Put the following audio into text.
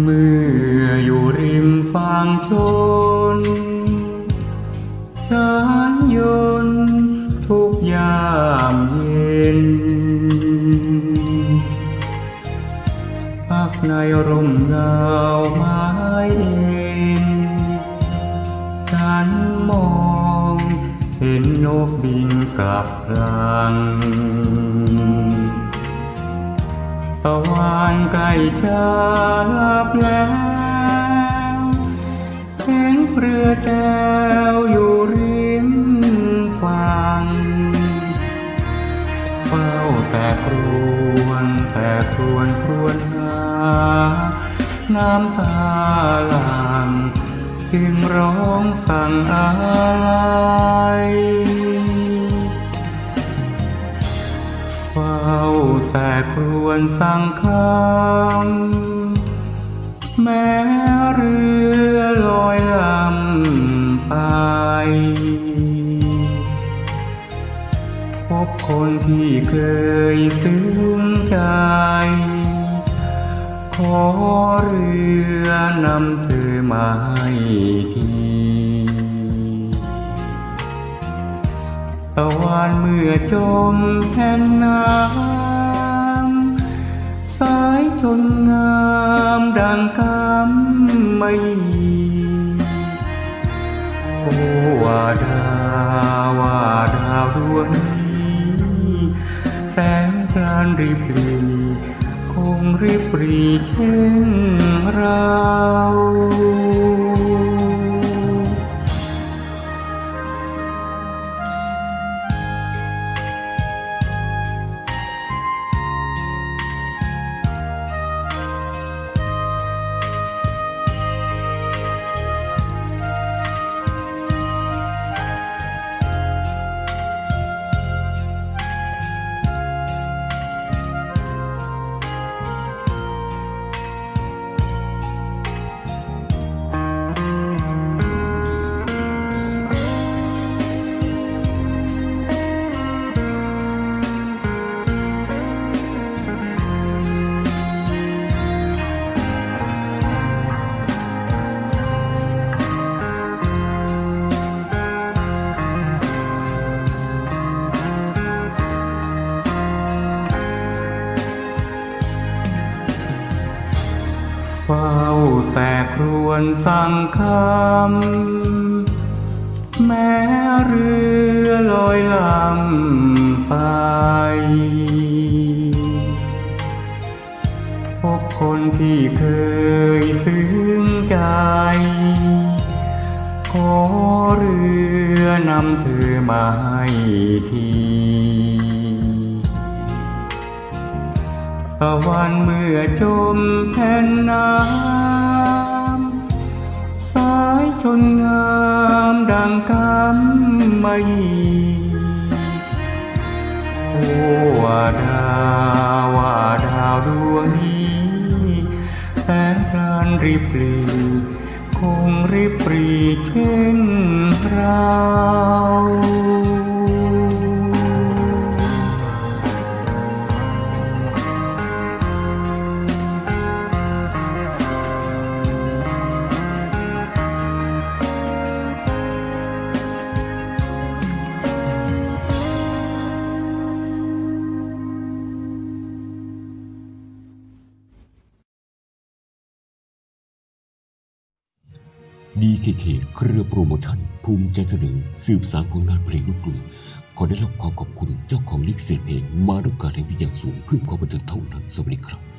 เมื่ออยู่ริมฝั่งชนสานยนทุกยามเย็นพักในร่มเงาไม้เอ็นฉันมองเห็นนกบินกลับรัง ตะวันใกล้จะลับแล้วเห็นเรือแจวอยู่ริมฝั่งเฝ้าแต่ครวนแต่ครวนครวนหาน้ำตาหลังจึงร้องสั่งอะ วนสั่งคำแม้เรือลอยลำไป พบคนที่เคยซึ้งใจ ขอเรือนำเธอมาให้ทีตะวันเมื่อจมแผ่นน้ำายชนงามดังกำไม่โอว่าดาวว่าดาวดวงนี้แสงพรานริบหรีคงริบหรีเช่นเรา ครวนสั่งคำแม้เรือลอยลำไปพบคนที่เคยซึ้งใจ ขอเรือนำเธอมาให้ทีตะวันเมื่อจมแผ่นน้ำสา ชนงามดังกำไม่โอ้วาดาววาดาวดวงนี้แสงพรานริบรีคงริบรีเช่นเรา DKK เครือโปรโมชั่น ภูมิใจเสนอสืบสานผลงานเพลงลูกกรุงขอได้รับความขอบคุณเจ้าของลิขสิทธิ์เพลงมาด้วยการแห่งที่อย่างสูงเพื่อความบันเทิงเท่านั้นสวัสดีครับ